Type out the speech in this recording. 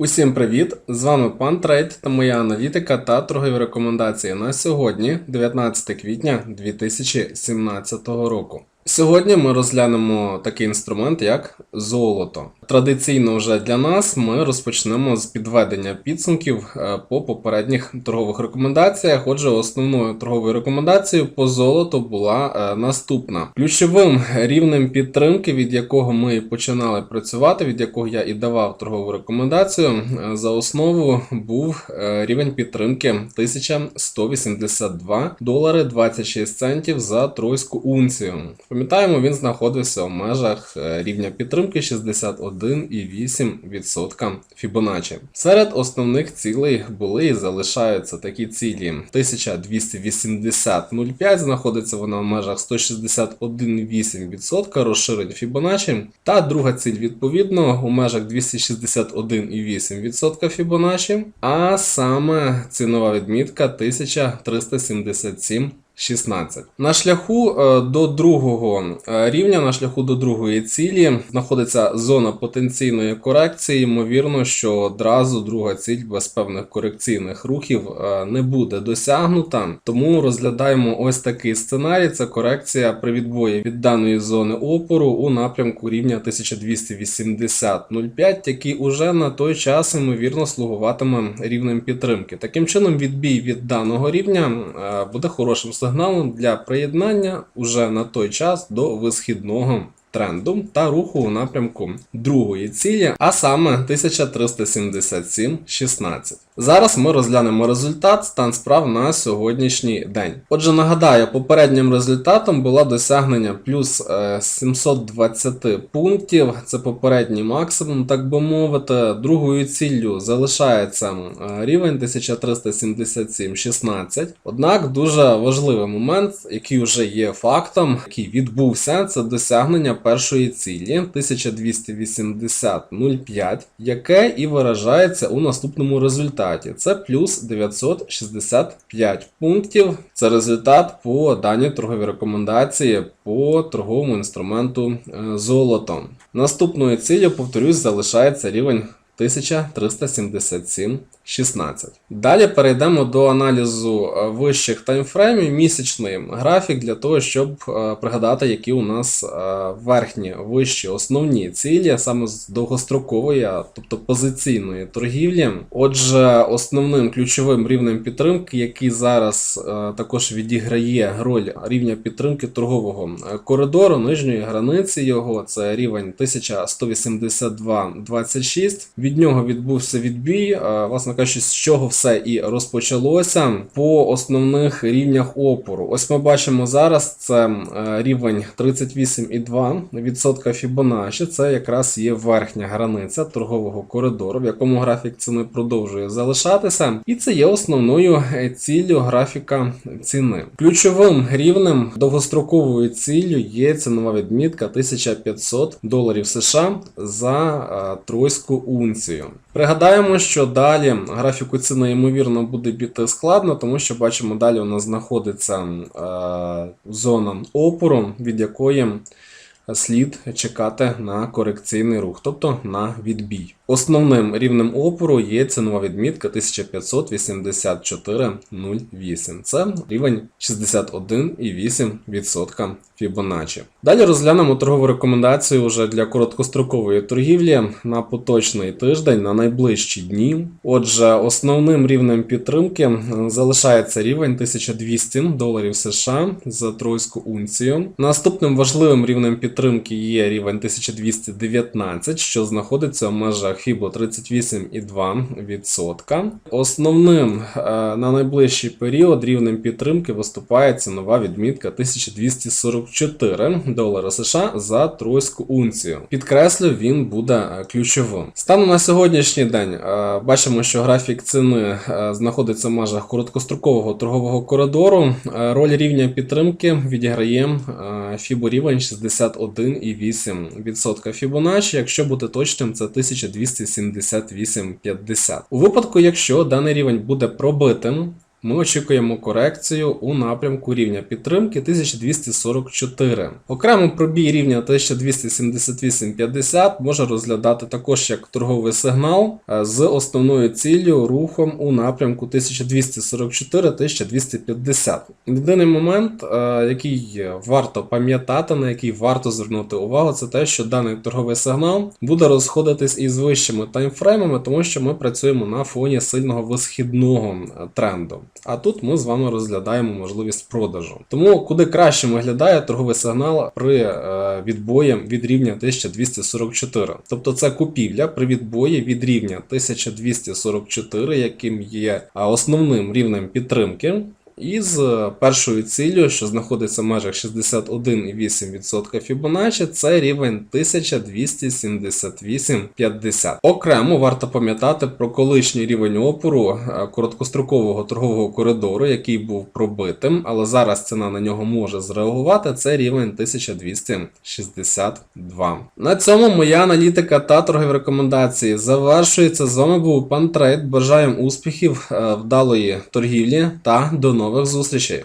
Усім привіт! З вами пан Трейд та моя аналітика та торгові рекомендації на сьогодні, 19 квітня 2017 року. Сьогодні ми розглянемо такий інструмент, як золото. Традиційно вже для нас ми розпочнемо з підведення підсумків е, по попередніх торгових рекомендаціях. Отже, основною торговою рекомендацією по золоту була е, наступна: ключовим рівнем підтримки, від якого ми починали працювати, від якого я і давав торгову рекомендацію, е, за основу був рівень підтримки 1182 долари 26 центів за тройську унцію. Пам'ятаємо, він знаходився в межах рівня підтримки 61,8% Fibonacci. Серед основних цілей були і залишаються такі цілі: 1280,05 знаходиться вона в межах 161,8% розширень Fibonacci. Та друга ціль відповідно у межах 261,8% Fibonacci, а саме цінова відмітка 1377 16. На шляху е, до другого е, рівня, на шляху до другої цілі, знаходиться зона потенційної корекції. Ймовірно, що одразу друга ціль без певних корекційних рухів е, не буде досягнута. Тому розглядаємо ось такий сценарій: це корекція при відбої від даної зони опору у напрямку рівня 1280.05, який уже на той час ймовірно слугуватиме рівнем підтримки. Таким чином, відбій від даного рівня буде хорошим сигналом для приєднання уже на той час до висхідного тренду та руху у напрямку другої цілі, а саме 1377.16. Зараз ми розглянемо результат стан справ на сьогоднішній день. Отже, нагадаю, попереднім результатом було досягнення плюс е, 720 пунктів. Це попередній максимум, так би мовити. Другою ціллю залишається е, рівень 1377.16. Однак дуже важливий момент, який вже є фактом, який відбувся, це досягнення першої цілі 1280.05, яке і виражається у наступному результаті. Це плюс 965 пунктів. Це результат по даній торговій рекомендації по торговому інструменту золотом. Наступною ціллю, повторюсь, залишається рівень 1377. 16. Далі перейдемо до аналізу е, вищих таймфреймів, місячний графік для того, щоб е, пригадати, які у нас е, верхні вищі основні цілі, саме з довгострокової, тобто позиційної торгівлі. Отже, основним ключовим рівнем підтримки, який зараз також відіграє роль рівня підтримки торгового коридору, нижньої границі його, це рівень 1182,26. Від нього відбувся відбій. Власне кажучи, з чого все і розпочалося по основних рівнях опору. Ось ми бачимо зараз це е, рівень 38,2% Fibonacci. Це якраз є верхня границя торгового коридору, в якому графік ціни продовжує залишатися. І це є основною е, ціллю графіка ціни. Ключовим рівнем довгостроковою ціллю є цінова відмітка 1500 доларів США за е, тройську унцію. Пригадаємо, що далі графіку ціни, ймовірно, буде піти складно, тому що бачимо, далі у нас знаходиться е, зона опору, від якої слід чекати на корекційний рух, тобто на відбій. Основним рівнем опору є цінова відмітка 1584,08. Це рівень 61,8% Fibonacci. Далі розглянемо торгову рекомендацію вже для короткострокової торгівлі на поточний тиждень, на найближчі дні. Отже, основним рівнем підтримки залишається рівень 1200 доларів США за тройську унцію. Наступним важливим рівнем підтримки є рівень 1219, що знаходиться в межах FIBO 38,2%. Основним е, на найближчий період рівнем підтримки виступає цінова відмітка 1244 долара США за тройську унцію. Підкреслю, він буде е, ключовим. Станом на сьогоднішній день е, бачимо, що графік ціни знаходиться в межах короткострокового торгового коридору. Роль рівня підтримки відіграє FIBO рівень 61,8% Fibonacci. Якщо бути точним, це 1278,50. У випадку, якщо даний рівень буде пробитим, ми очікуємо корекцію у напрямку рівня підтримки 1244. Окремо пробій рівня 1278.50 може розглядати також як торговий сигнал е, з основною ціллю рухом у напрямку 1244-1250. Єдиний момент, е, який варто пам'ятати, на який варто звернути увагу, це те, що даний торговий сигнал буде розходитись із вищими таймфреймами, тому що ми працюємо на фоні сильного висхідного е, тренду. А тут ми з вами розглядаємо можливість продажу. Тому куди краще виглядає торговий сигнал при е, відбої від рівня 1244. Тобто це купівля при відбої від рівня 1244, яким є основним рівнем підтримки. І з е, першою ціллю, що знаходиться в межах 61,8% Fibonacci, це рівень 1278,50. Окремо варто пам'ятати про колишній рівень опору е, короткострокового торгового коридору, який був пробитим, але зараз ціна на нього може зреагувати. Це рівень 1262. На цьому моя аналітика та торгові рекомендації завершується. З вами був пан Трейд. Бажаємо успіхів, е, вдалої торгівлі та до нових зустрічей.